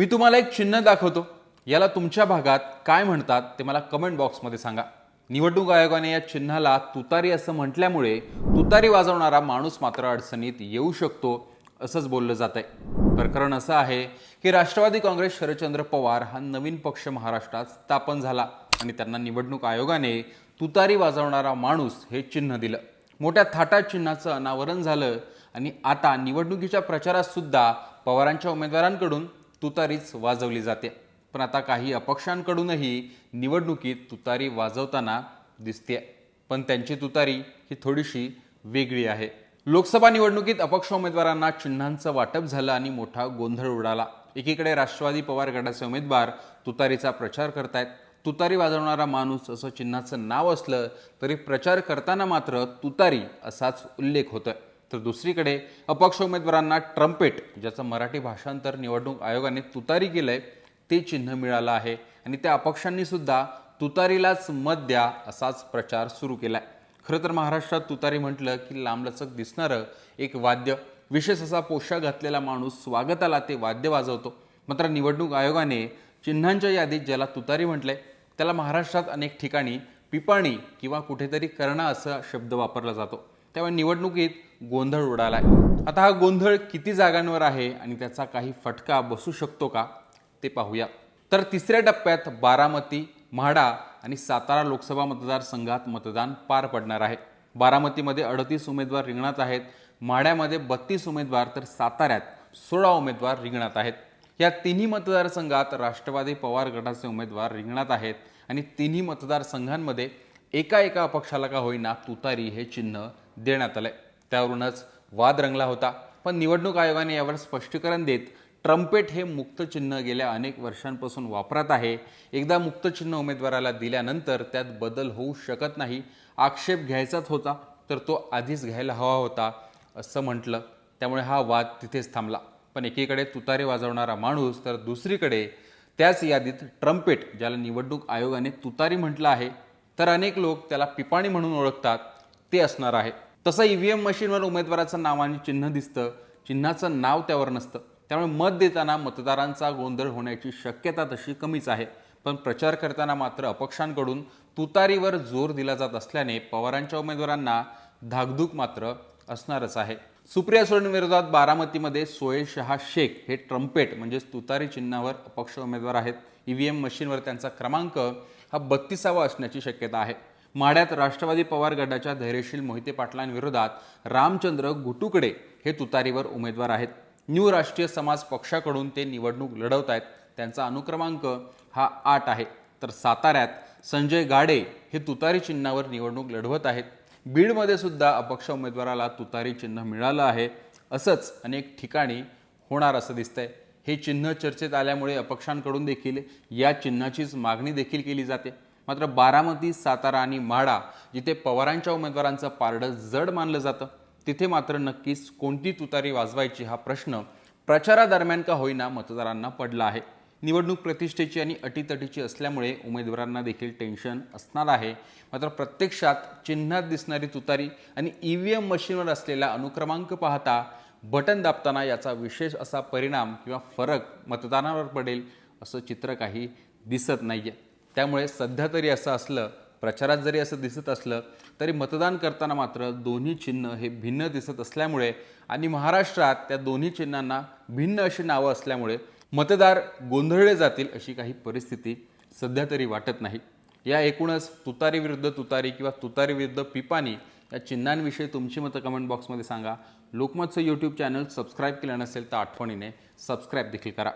मी तुम्हाला एक चिन्ह दाखवतो. याला तुमच्या भागात काय म्हणतात ते मला कमेंट बॉक्समध्ये सांगा. निवडणूक आयोगाने या चिन्हाला तुतारी असं म्हटल्यामुळे तुतारी वाजवणारा माणूस मात्र अडचणीत येऊ शकतो असंच बोललं जात आहे प्रकरण असं आहे की राष्ट्रवादी काँग्रेस शरदचंद्र पवार हा नवीन पक्ष महाराष्ट्रात स्थापन झाला आणि त्यांना निवडणूक आयोगाने तुतारी वाजवणारा माणूस हे चिन्ह दिलं. मोठ्या थाटात चिन्हाचं अनावरण झालं आणि आता निवडणुकीच्या प्रचारात सुद्धा पवारांच्या उमेदवारांकडून तुतारीच वाजवली जाते. पण आता काही अपक्षांकडूनही निवडणुकीत तुतारी वाजवताना दिसते पण त्यांची तुतारी ही थोडीशी वेगळी आहे. लोकसभा निवडणुकीत अपक्ष उमेदवारांना चिन्हांचं वाटप झालं आणि मोठा गोंधळ उडाला. एकीकडे राष्ट्रवादी पवार गटाचे उमेदवार तुतारीचा प्रचार करतायत. तुतारी वाजवणारा माणूस असं चिन्हाचं नाव असलं तरी प्रचार करताना मात्र तुतारी असाच उल्लेख होतोय. तर दुसरीकडे अपक्ष उमेदवारांना ट्रम्पेट ज्याचं मराठी भाषांतर निवडणूक आयोगाने तुतारी केलंय ते चिन्ह मिळालं आहे. आणि त्या अपक्षांनी सुद्धा तुतारीलाच मत द्या असाच प्रचार सुरू केलाय. खरं तर महाराष्ट्रात तुतारी म्हटलं की लांबलचक दिसणारं एक वाद्य. विशेष असा पोशाख घातलेला माणूस स्वागताला ते वाद्य वाजवतो. मात्र निवडणूक आयोगाने चिन्हांच्या यादीत ज्याला तुतारी म्हटलंय त्याला महाराष्ट्रात अनेक ठिकाणी पिपाणी किंवा कुठेतरी करणा असा शब्द वापरला जातो. त्यामुळे निवडणुकीत गोंधळ उडालाय. आता हा गोंधळ किती जागांवर आहे आणि त्याचा काही फटका बसू शकतो का ते पाहूया. तर तिसऱ्या टप्प्यात बारामती म्हाडा आणि सातारा लोकसभा मतदारसंघात मतदान पार पडणार आहे. बारामतीमध्ये अडतीस उमेदवार रिंगणात आहेत. म्हाड्यामध्ये बत्तीस उमेदवार तर साताऱ्यात सोळा उमेदवार रिंगणात आहेत. या तिन्ही मतदारसंघात राष्ट्रवादी पवार गटाचे उमेदवार रिंगणात आहेत आणि तिन्ही मतदारसंघांमध्ये एका एका अपक्षाला का होईना तुतारी हे चिन्ह देण्यात आलं आहे त्यावरूनच वाद रंगला होता. पण निवडणूक आयोगाने यावर स्पष्टीकरण देत ट्रम्पेट हे मुक्त चिन्ह गेल्या अनेक वर्षांपासून वापरात आहे. एकदा मुक्त चिन्ह उमेदवाराला दिल्यानंतर त्यात बदल होऊ शकत नाही. आक्षेप घ्यायचाच होता तर तो आधीच घ्यायला हवा होता असं म्हटलं. त्यामुळे हा वाद तिथेच थांबला. पण एकीकडे तुतारी वाजवणारा माणूस तर दुसरीकडे त्याच यादीत ट्रम्पेट ज्याला निवडणूक आयोगाने तुतारी म्हटलं आहे तर अनेक लोक त्याला पिपाणी म्हणून ओळखतात ते असणार आहे. तसं ई व्ही एम मशीनवर उमेदवाराचं नाव आणि चिन्ह दिसतं. चिन्हाचं नाव त्यावर नसतं. त्यामुळे मत देताना मतदारांचा गोंधळ होण्याची शक्यता तशी कमीच आहे. पण प्रचार करताना मात्र अपक्षांकडून तुतारीवर जोर दिला जात असल्याने पवारांच्या उमेदवारांना धाकधूक मात्र असणारच आहे. सुप्रिया सुळेंविरोधात बारामतीमध्ये सोये शहा शेख हे ट्रम्पेट म्हणजेच तुतारी चिन्हावर अपक्ष उमेदवार आहेत. ईव्हीएम मशीनवर त्यांचा क्रमांक हा बत्तीसावा असण्याची शक्यता आहे. माड्यात राष्ट्रवादी पवार गटाच्या धैर्यशील मोहिते पाटलांविरोधात रामचंद्र गुटुकडे हे तुतारीवर उमेदवार आहेत. न्यू राष्ट्रीय समाज पक्षाकडून ते निवडणूक लढवत आहेत त्यांचा अनुक्रमांक हा आठ आहे. तर साताऱ्यात संजय गाडे हे तुतारी चिन्हावर निवडणूक लढवत आहेत. बीडमध्ये सुद्धा अपक्ष उमेदवाराला तुतारी चिन्ह मिळालं आहे. असंच अनेक ठिकाणी होणार असं दिसतंय. हे चिन्ह चर्चेत आल्यामुळे अपक्षांकडून देखील या चिन्हाचीच मागणी देखील केली जाते. मात्र बारामती सातारा आणि माढा जिथे पवारांच्या उमेदवारांचं पारडं जड मानलं जातं तिथे मात्र नक्कीच कोणती तुतारी वाजवायची हा प्रश्न प्रचारादरम्यान का होईना मतदारांना पडला आहे. निवडणूक प्रतिष्ठेची आणि अटीतटीची असल्यामुळे उमेदवारांना देखील टेन्शन असणार आहे. मात्र प्रत्यक्षात चिन्हात दिसणारी तुतारी आणि ई व्ही एम मशीनवर असलेला अनुक्रमांक पाहता बटन दाबताना याचा विशेष असा परिणाम किंवा फरक मतदानावर पडेल असं चित्र काही दिसत नाही आहे त्यामुळे सध्या तरी असं असलं प्रचारात जरी असं दिसत असलं तरी मतदान करताना मात्र दोन्ही चिन्ह हे भिन्न दिसत असल्यामुळे आणि महाराष्ट्रात त्या दोन्ही चिन्हांना भिन्न अशी नावं असल्यामुळे मतदार गोंधळले जातील अशी काही परिस्थिती सध्या तरी वाटत नाही. या एकूणच तुतारी विरुद्ध तुतारी किंवा तुतारी विरुद्ध पिपाणी या चिन्हांविषयी तुमची मतं कमेंट बॉक्समध्ये सांगा. लोकमतचं यूट्यूब चॅनल सबस्क्राईब केलं नसेल तर आठवणीने सबस्क्राईब देखील करा.